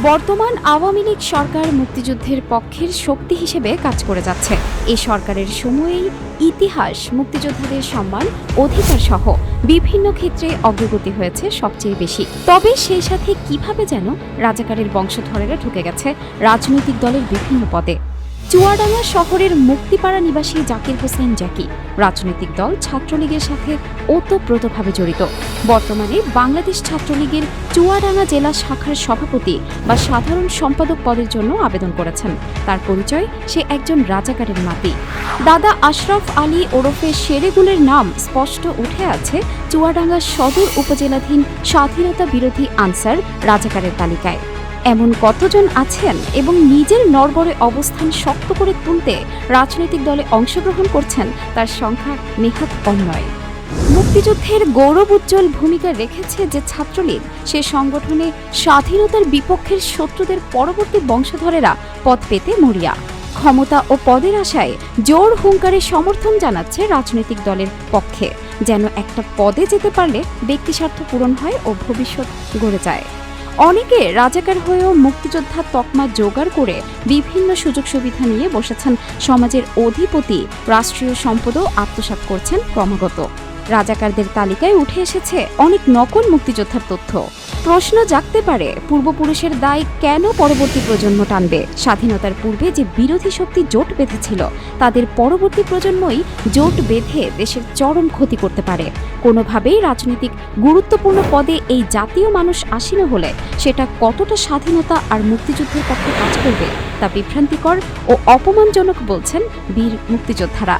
বর্তমান আওয়ামী লীগ সরকার মুক্তিযুদ্ধের পক্ষের শক্তি হিসেবে কাজ করে যাচ্ছে। এই সরকারের সময়েই ইতিহাস, মুক্তিযোদ্ধাদের সম্মান, অধিকার সহ বিভিন্ন ক্ষেত্রে অগ্রগতি হয়েছে সবচেয়ে বেশি। তবে সেই সাথে কীভাবে যেন রাজাকারের বংশধরেরা ঢুকে গেছে রাজনৈতিক দলের বিভিন্ন পদে? চুয়াডাঙ্গা শহরের মুক্তিপাড়া নিবাসী জাকির হোসেন জাকি রাজনৈতিক দল ছাত্রলীগের সাথে ওতপ্রোতভাবে জড়িত। বর্তমানে বাংলাদেশ ছাত্রলীগের চুয়াডাঙ্গা জেলা শাখার সভাপতি বা সাধারণ সম্পাদক পদের জন্য আবেদন করেছেন। তার পরিচয় সে একজন রাজাকারের নাতি। দাদা আশরাফ আলী ওরফে শেরেগুলের নাম স্পষ্ট উঠে আছে চুয়াডাঙ্গা সদর উপজেলাধীন স্বাধীনতা বিরোধী আনসার রাজাকারের তালিকায়। এমন কতজন আছেন এবং নিজের নরবরে অবস্থান শক্ত করে তুলতে রাজনৈতিক দলে অংশগ্রহণ করছেন তার সংখ্যা নেহাত কম নয় মুক্তিযুদ্ধের গৌরব উজ্জ্বল ভূমিকা রেখেছে যে ছাত্রলীগ, সে সংগঠনে স্বাধীনতার বিপক্ষের শত্রুদের পরবর্তী বংশধরেরা পদ পেতে মরিয়া। ক্ষমতা ও পদের আশায় জোর হুঙ্কারে সমর্থন জানাচ্ছে রাজনৈতিক দলের পক্ষে, যেন একটা পদে যেতে পারলে ব্যক্তিস্বার্থ পূরণ হয় ও ভবিষ্যৎ গড়ে যায়। অনেকে রাজাকার হয়েও মুক্তিযোদ্ধা তকমা জোগাড় করে বিভিন্ন সুযোগ সুবিধা নিয়ে বসেছেন। সমাজের অধিপতি, রাষ্ট্রীয় সম্পদও আত্মসাৎ করছেন ক্রমাগত। রাজাকারদের তালিকায় উঠে এসেছে অনেক নকল মুক্তিযোদ্ধার তথ্য। প্রশ্ন জাগতে পারে, পূর্বপুরুষের দায় কেন পরবর্তী প্রজন্ম টানবে? স্বাধীনতার পূর্বে যে বিরোধী শক্তি জোট বেঁধেছিল, তাদের পরবর্তী প্রজন্মই জোট বেঁধে দেশের চরম ক্ষতি করতে পারে। কোনোভাবেই রাজনৈতিক গুরুত্বপূর্ণ পদে এই জাতীয় মানুষ আসীন হলে সেটা কতটা স্বাধীনতা আর মুক্তিযুদ্ধের পক্ষে কাজ করবে তা বিভ্রান্তিকর ও অপমানজনক বলছেন বীর মুক্তিযোদ্ধারা।